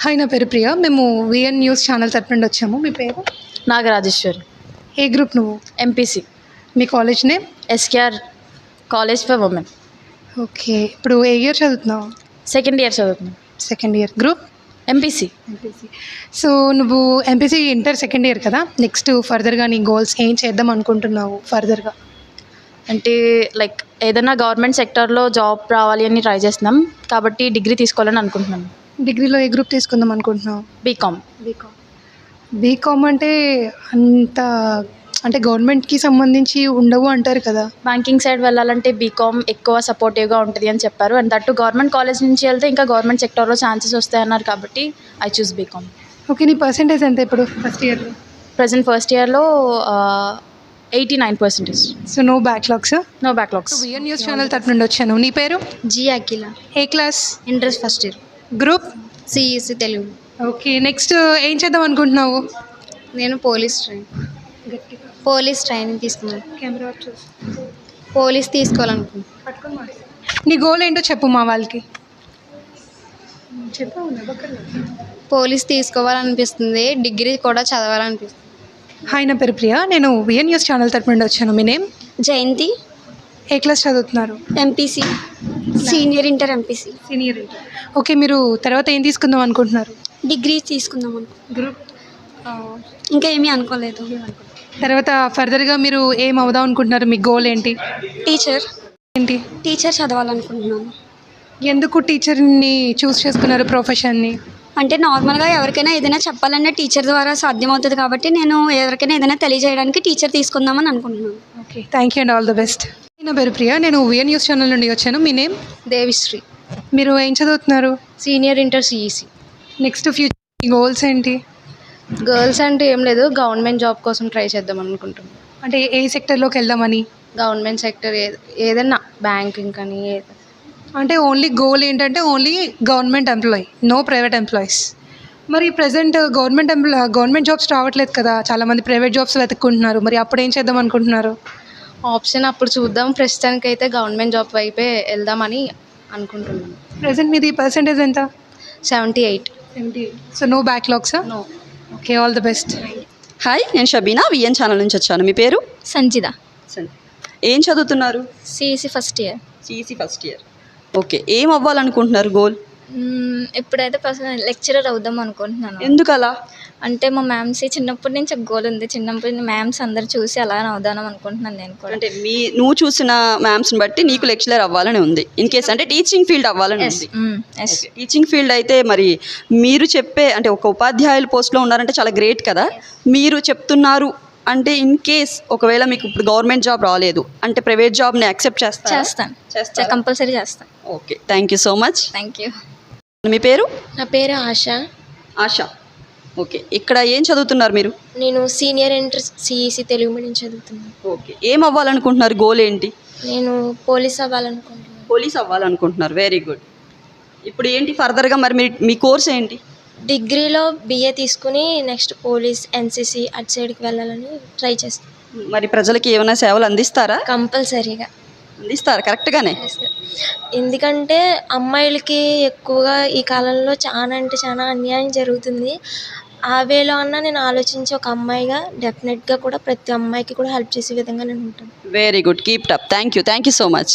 Hi నా పేరు ప్రియ. మేము విఎన్ న్యూస్ ఛానల్ తరపు నుండి వచ్చాము. మీ పేరు? నాగరాజేశ్వరి. ఏ గ్రూప్ నువ్వు? MPC. Me college name? SKR college for women. Okay. ఇప్పుడు ఏ ఇయర్ చదువుతున్నావు? సెకండ్ ఇయర్ చదువుతున్నాను second year. Group? MPC. MPC. So నువ్వు ఎంపీసీ ఇంటర్ సెకండ్ ఇయర్ కదా? నెక్స్ట్ ఫర్దర్గా నీ గోల్స్ ఏం చేద్దాం అనుకుంటున్నావు ఫర్దర్గా? అంటే లైక్ ఏదైనా గవర్నమెంట్ సెక్టర్లో జాబ్ రావాలి అని ట్రై చేస్తున్నాం. కాబట్టి డిగ్రీ తీసుకోవాలని అనుకుంటున్నాను డిగ్రీలో ఏ గ్రూప్ తీసుకుందాం అనుకుంటున్నావు? బీకామ్ బీకామ్ బీకామ్ అంటే అంత అంటే గవర్నమెంట్కి సంబంధించి ఉండవు అంటారు కదా? బ్యాంకింగ్ సైడ్ వెళ్ళాలంటే బీకామ్ ఎక్కువ సపోర్టివ్గా ఉంటుంది అని చెప్పారు. అండ్ దట్టు గవర్నమెంట్ కాలేజ్ నుంచి వెళ్తే ఇంకా గవర్నమెంట్ సెక్టర్లో ఛాన్సెస్ వస్తాయి అన్నారు కాబట్టి ఐ చూస్ బీకామ్ ఓకే నీ పర్సంటేజ్ ఎంత ఇప్పుడు ఫస్ట్ ఇయర్లో ప్రజెంట్ ఫస్ట్ ఇయర్లో eighty nine percentage so no backlogs no backlogs VN news channel తరపు నుండి వచ్చాను. నీ పేరు? జీ అఖిల. ఏ class? Interest first year. Group CEC Telugu. Okay next ఏం చేద్దాం అనుకుంటున్నావు? నేను పోలీస్ ట్రైన్ పోలీస్ ట్రైనింగ్ తీసుకున్నాను కెమెరా పోలీస్ తీసుకోవాలనుకుంటున్నాను నీ గోల్ ఏంటో చెప్పు మా వాళ్ళకి. చెప్పు పోలీస్ తీసుకోవాలనిపిస్తుంది డిగ్రీ కూడా చదవాలనిపిస్తుంది. హాయ్ నా పేరు ప్రియ. నేను విఎన్ న్యూస్ ఛానల్ తరపు నుండి వచ్చాను. మీ నేమ్? జయంతి. ఏ క్లాస్ చదువుతున్నారు? MPC. Senior inter MPC senior okay మీరు తర్వాత ఏం తీసుకుందాం అనుకుంటున్నారు? డిగ్రీ తీసుకుందాం అనుకో గ్రూప్ ఇంకా ఏమీ అనుకోలేదు. తర్వాత ఫర్దర్గా మీరు ఏం అవుదాం అనుకుంటున్నారు? మీ గోల్ ఏంటి? టీచర్ ఏంటి? టీచర్ చదవాలనుకుంటున్నాను. ఎందుకు టీచర్ని చూస్ చేసుకున్నారు ప్రొఫెషన్ని అంటే నార్మల్గా ఎవరికైనా ఏదైనా చెప్పాలన్నా టీచర్ ద్వారా సాధ్యమవుతుంది కాబట్టి నేను ఎవరికైనా ఏదైనా తెలియజేయడానికి టీచర్ తీసుకుందామని అనుకుంటున్నాను. Okay thank you and all the best నా పేరు ప్రియ. నేను విఎన్ న్యూస్ ఛానల్ నుండి వచ్చాను. మీ నేమ్? దేవిశ్రీ. మీరు ఏం చదువుతున్నారు? Senior inter CEC. Next future goals ఏంటి? గర్ల్స్ అంటే ఏం లేదు. గవర్నమెంట్ జాబ్ కోసం ట్రై చేద్దాం అనుకుంటున్నాం. అంటే ఏ సెక్టర్లోకి వెళ్దామని? గవర్నమెంట్ సెక్టర్ ఏదైనా బ్యాంకింగ్ కానీ ఏది- అంటే ఓన్లీ గోల్ ఏంటంటే only government employee no private employees. మరి present government employ government jobs రావట్లేదు కదా. చాలామంది ప్రైవేట్ జాబ్స్ వెతుక్కుంటున్నారు. మరి అప్పుడు ఏం చేద్దాం అనుకుంటున్నారు? ఆప్షన్ అప్పుడు చూద్దాం. ప్రస్తుతానికి అయితే గవర్నమెంట్ జాబ్ వైపే వెళ్దామని అనుకుంటున్నాను ప్రజెంట్ మీది పర్సంటేజ్ ఎంత? Seventy eight. Seventy so no backlogs no okay all the best hi నేను షబీనా విఎన్ ఛానల్ నుంచి వచ్చాను. మీ పేరు? సంజిత ఏం చదువుతున్నారు? CEC first year CEC first year okay ఏం అవ్వాలనుకుంటున్నారు? గోల్ ఇప్పుడైతే పర్సనల్ లెక్చరర్ అవుదాం అనుకుంటున్నాను. ఎందుకు అలా అంటే మా మ్యామ్స్ చిన్నప్పటి నుంచి ఒక గోల్ ఉంది. చిన్నప్పటి నుంచి మ్యామ్స్ అందరు చూసి అలా అవుదాం అనుకుంటున్నాను నేను కూడా. అంటే మీ నువ్వు చూసిన మ్యామ్స్ని బట్టి నీకు లెక్చరర్ అవ్వాలని ఉంది. ఇన్ కేస్ అంటే టీచింగ్ ఫీల్డ్ అవ్వాలని ఉంది. ఎస్ టీచింగ్ ఫీల్డ్ అయితే మరి మీరు చెప్పే అంటే ఒక ఉపాధ్యాయుల పోస్ట్లో ఉన్నారంటే చాలా గ్రేట్ కదా. మీరు చెప్తున్నారు అంటే ఇన్ కేస్ ఒకవేళ మీకు ఇప్పుడు గవర్నమెంట్ జాబ్ రాలేదు అంటే ప్రైవేట్ జాబ్ని యాక్సెప్ట్ చేస్తాను. చేస్తారా? కంపల్సరీ చేస్తాను. Okay thank you so much thank you మీ పేరు? నా పేరు ఆశ. ఆశ. ఓకే. ఇక్కడ ఏం చదువుతున్నారు మీరు? నేను senior inter CEC Telugu medium చదువుతున్నాను. ఓకే. ఏం అవ్వాలనుకుంటున్నారు? గోల్ ఏంటి? నేను పోలీస్ అవ్వాలనుకుంటున్నాను. పోలీస్ అవ్వాలనుకుంటున్నారు. వెరీ గుడ్ ఇప్పుడు ఏంటి ఫర్దర్గా మరి మీ మీ కోర్స్ ఏంటి? డిగ్రీలో బిఏ తీసుకుని నెక్స్ట్ పోలీస్ ఎన్సీసీ అటు సైడ్కి వెళ్ళాలని ట్రై చేస్తాను మరి ప్రజలకి ఏమైనా సేవలు అందిస్తారా? కంపల్సరీగా. అందిస్తారా? కరెక్ట్గానే? ఎందుకంటే అమ్మాయిలకి ఎక్కువగా ఈ కాలంలో చాలా అంటే చాలా అన్యాయం జరుగుతుంది. ఆ వేలో అన్నా నేను ఆలోచించి ఒక అమ్మాయిగా డెఫినెట్గా కూడా ప్రతి అమ్మాయికి కూడా హెల్ప్ చేసే విధంగా నేను ఉంటాను. Very good keep up thank you thank you so much